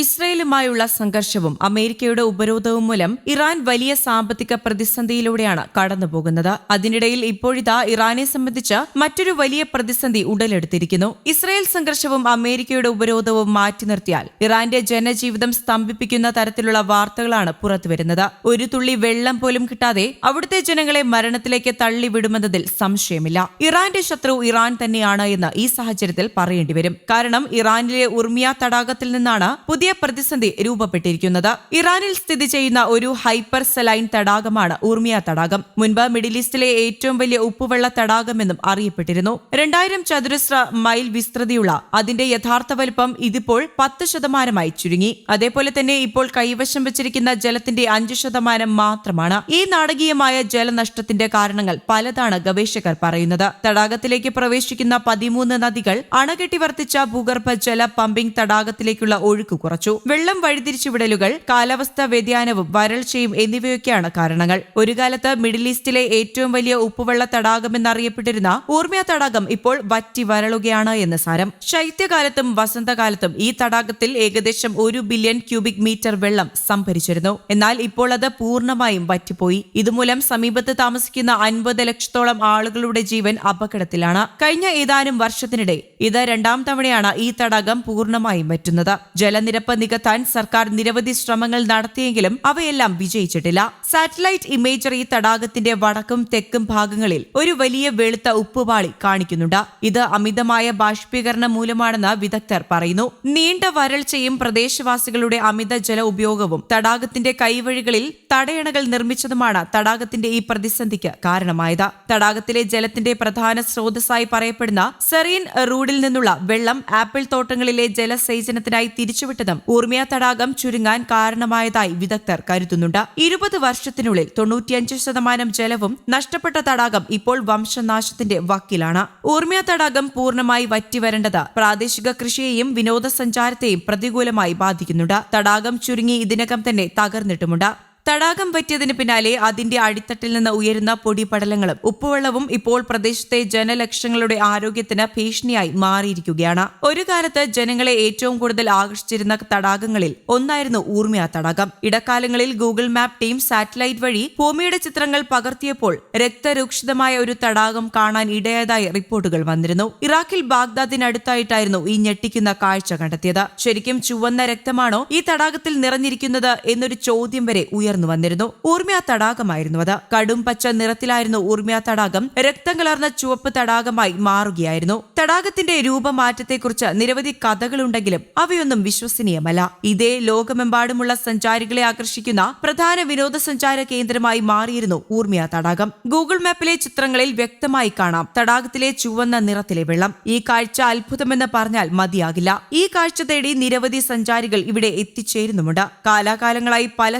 ഇസ്രയേലുമായുള്ള സംഘർഷവും അമേരിക്കയുടെ ഉപരോധവും മൂലം ഇറാൻ വലിയ സാമ്പത്തിക പ്രതിസന്ധിയിലൂടെയാണ് കടന്നുപോകുന്നത്. അതിനിടയിൽ ഇപ്പോഴിതാ ഇറാനെ സംബന്ധിച്ച് മറ്റൊരു വലിയ പ്രതിസന്ധി ഉടലെടുത്തിരിക്കുന്നു. ഇസ്രയേൽ സംഘർഷവും അമേരിക്കയുടെ ഉപരോധവും മാറ്റി നിർത്തിയാൽ ഇറാന്റെ ജനജീവിതം സ്തംഭിപ്പിക്കുന്ന തരത്തിലുള്ള വാർത്തകളാണ് പുറത്തുവരുന്നത്. ഒരു തുള്ളി വെള്ളം പോലും കിട്ടാതെ അവിടുത്തെ ജനങ്ങളെ മരണത്തിലേക്ക് തള്ളിവിടുമെന്നതിൽ സംശയമില്ല. ഇറാന്റെ ശത്രു ഇറാൻ തന്നെയാണ് എന്ന് ഈ സാഹചര്യത്തിൽ പറയേണ്ടി വരും കാരണം ഇറാനിലെ ഉർമിയ തടാകത്തിൽ നിന്നാണ് പുതിയ പ്രതിസന്ധി രൂപപ്പെട്ടിരിക്കുന്നത്. ഇറാനിൽ സ്ഥിതി ചെയ്യുന്ന ഒരു ഹൈപ്പർ സലൈൻ തടാകമാണ് ഊർമിയ തടാകം. മുൻപ് മിഡിൽ ഈസ്റ്റിലെ ഏറ്റവും വലിയ ഉപ്പുവെള്ള തടാകമെന്നും അറിയപ്പെട്ടിരുന്നു. രണ്ടായിരം ചതുരശ്ര മൈൽ വിസ്തൃതിയുള്ള അതിന്റെ യഥാർത്ഥ വലിപ്പം ഇതിപ്പോൾ പത്ത് ശതമാനമായി ചുരുങ്ങി. അതേപോലെ തന്നെ ഇപ്പോൾ കൈവശം വെച്ചിരിക്കുന്ന ജലത്തിന്റെ അഞ്ച് ശതമാനം മാത്രമാണ്. ഈ നാടകീയമായ ജലനഷ്ടത്തിന്റെ കാരണങ്ങൾ പലതാണ് ഗവേഷകർ പറയുന്നത്. തടാകത്തിലേക്ക് പ്രവേശിക്കുന്ന പതിമൂന്ന് നദികൾ അണകെട്ടി വർത്തിച്ച ഭൂഗർഭ ജല പമ്പിംഗ് തടാകത്തിലേക്കുള്ള ഒഴുക്ക് കുറച്ചു വെള്ളം വഴിതിരിച്ചുവിടലുകൾ കാലാവസ്ഥാ വ്യതിയാനവും വരൾച്ചയും എന്നിവയൊക്കെയാണ് കാരണങ്ങൾ. ഒരു കാലത്ത് മിഡിൽ ഈസ്റ്റിലെ ഏറ്റവും വലിയ ഉപ്പുവെള്ള തടാകമെന്നറിയപ്പെട്ടിരുന്ന ഊർമ്യ തടാകം ഇപ്പോൾ വറ്റി വരളുകയാണ് എന്ന് സാരം. ശൈത്യകാലത്തും വസന്തകാലത്തും ഈ തടാകത്തിൽ ഏകദേശം ഒരു ബില്യൺ ക്യൂബിക് മീറ്റർ വെള്ളം സംഭരിച്ചിരുന്നു. എന്നാൽ ഇപ്പോൾ അത് പൂർണമായും വറ്റിപ്പോയി. ഇതുമൂലം സമീപത്ത് താമസിക്കുന്ന അൻപത് ലക്ഷത്തോളം ആളുകളുടെ ജീവൻ അപകടത്തിലാണ്. കഴിഞ്ഞ ഏതാനും വർഷത്തിനിടെ ഇത് രണ്ടാം തവണയാണ് ഈ തടാകം പൂർണമായും വറ്റുന്നത്. ജലനിരപ്പ് നികത്താൻ സർക്കാർ നിരവധി ശ്രമങ്ങൾ നടത്തിയെങ്കിലും അവയെല്ലാം വിജയിച്ചിട്ടില്ല. സാറ്റലൈറ്റ് ഇമേജറി തടാകത്തിന്റെ വടക്കും തെക്കും ഭാഗങ്ങളിൽ ഒരു വലിയ വെളുത്ത ഉപ്പുപാളി കാണിക്കുന്നുണ്ട്. ഇത് അമിതമായ ബാഷ്പീകരണം മൂലമാണെന്ന് വിദഗ്ധർ പറയുന്നു. നീണ്ട വരൾച്ചയും പ്രദേശവാസികളുടെ അമിത ജല ഉപയോഗവും തടാകത്തിന്റെ കൈവഴികളിൽ തടയണകൾ നിർമ്മിച്ചതുമാണ് തടാകത്തിന്റെ ഈ പ്രതിസന്ധിക്ക് കാരണമായത്. തടാകത്തിലെ ജലത്തിന്റെ പ്രധാന സ്രോതസ്സായി പറയപ്പെടുന്ന സെറീൻ റൂഡിൽ നിന്നുള്ള വെള്ളം ആപ്പിൾ തോട്ടങ്ങളിലെ ജലസേചനത്തിനായി തിരിച്ചുവിട്ടതും ഊർമിയ തടാകം ചുരുങ്ങാൻ കാരണമായതായി വിദഗ്ധർ കരുതുന്നുണ്ട്. ഇരുപത് വർഷത്തിനുള്ളിൽ തൊണ്ണൂറ്റിയഞ്ച് ശതമാനം ജലവും നഷ്ടപ്പെട്ട തടാകം ഇപ്പോൾ വംശനാശത്തിന്റെ വക്കിലാണ്. ഊർമിയ തടാകം പൂർണമായി വറ്റിവരേണ്ടത് പ്രാദേശിക കൃഷിയെയും വിനോദസഞ്ചാരത്തെയും പ്രതികൂലമായി ബാധിക്കുന്നുണ്ട്. തടാകം ചുരുങ്ങി ഇതിനകം തന്നെ തകർന്നിട്ടുമുണ്ട്. തടാകം പറ്റിയതിന് പിന്നാലെ അതിന്റെ അടിത്തട്ടിൽ നിന്ന് ഉയരുന്ന പൊടിപടലങ്ങളും ഉപ്പുവെള്ളവും ഇപ്പോൾ പ്രദേശത്തെ ജനലക്ഷങ്ങളുടെ ആരോഗ്യത്തിന് ഭീഷണിയായി മാറിയിരിക്കുകയാണ്. ഒരു കാലത്ത് ജനങ്ങളെ ഏറ്റവും കൂടുതൽ ആകർഷിച്ചിരുന്ന തടാകങ്ങളിൽ ഒന്നായിരുന്നു ഊർമിയ തടാകം. ഇടക്കാലങ്ങളിൽ ഗൂഗിൾ മാപ്പ് ടീം സാറ്റലൈറ്റ് വഴി ഭൂമിയുടെ ചിത്രങ്ങൾ പകർത്തിയപ്പോൾ രക്തരൂക്ഷിതമായ ഒരു തടാകം കാണാൻ ഇടയായതായി റിപ്പോർട്ടുകൾ വന്നിരുന്നു. ഇറാഖിൽ ബാഗ്ദാദിനടുത്തായിട്ടായിരുന്നു ഈ ഞെട്ടിക്കുന്ന കാഴ്ച കണ്ടെത്തിയത്. ശരിക്കും ചുവന്ന രക്തമാണോ ഈ തടാകത്തിൽ നിറഞ്ഞിരിക്കുന്നത് എന്നൊരു ചോദ്യം വരെ ഉയർന്നു. വന്നിരുന്നു. ഊർമ്യ തടാകമായിരുന്നു അത്. കടും പച്ച നിറത്തിലായിരുന്നു ഊർമ്യ തടാകം. രക്തം കലർന്ന ചുവപ്പ് തടാകമായി മാറുകയായിരുന്നു. തടാകത്തിന്റെ രൂപമാറ്റത്തെക്കുറിച്ച് നിരവധി കഥകളുണ്ടെങ്കിലും അവയൊന്നും വിശ്വസനീയമല്ല. ഇതേ ലോകമെമ്പാടുമുള്ള സഞ്ചാരികളെ ആകർഷിക്കുന്ന പ്രധാന വിനോദസഞ്ചാര കേന്ദ്രമായി മാറിയിരുന്നു ഊർമ്യ തടാകം. ഗൂഗിൾ മാപ്പിലെ ചിത്രങ്ങളിൽ വ്യക്തമായി കാണാം. തടാകത്തിലെ ചുവന്ന നിറത്തിലെ വെള്ളം. ഈ കാഴ്ച അത്ഭുതമെന്ന് പറഞ്ഞാൽ മതിയാകില്ല. ഈ കാഴ്ച തേടി നിരവധി സഞ്ചാരികൾ ഇവിടെ എത്തിച്ചേരുന്നുമുണ്ട്. കാലാകാലങ്ങളായി പല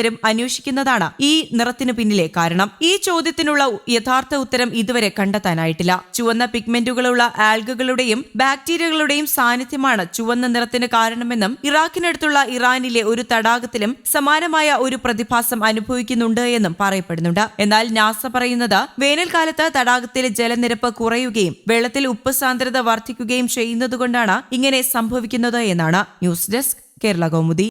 ശാസ്ത്രജ്ഞരും അന്വേഷിക്കുന്നതാണ് ഈ നിറത്തിനു പിന്നിലെ കാരണം. ഈ ചോദ്യത്തിനുള്ള യഥാർത്ഥ ഉത്തരം ഇതുവരെ കണ്ടെത്താനായിട്ടില്ല. ചുവന്ന പിഗ്മെന്റുകളുള്ള ആൽഗകളുടെയും ബാക്ടീരിയകളുടെയും സാന്നിധ്യമാണ് ചുവന്ന നിറത്തിന് കാരണമെന്നും ഇറാഖിനടുത്തുള്ള ഇറാനിലെ ഒരു തടാകത്തിലും സമാനമായ ഒരു പ്രതിഭാസം അനുഭവിക്കുന്നുണ്ട് എന്നും പറയപ്പെടുന്നുണ്ട്. എന്നാൽ നാസ പറയുന്നത് വേനൽക്കാലത്ത് തടാകത്തിലെ ജലനിരപ്പ് കുറയുകയും വെള്ളത്തിൽ ഉപ്പ് സാന്ദ്രത വർദ്ധിക്കുകയും ചെയ്യുന്നതുകൊണ്ടാണ് ഇങ്ങനെ സംഭവിക്കുന്നത് എന്നാണ്. News desk Kerala Kaumudi.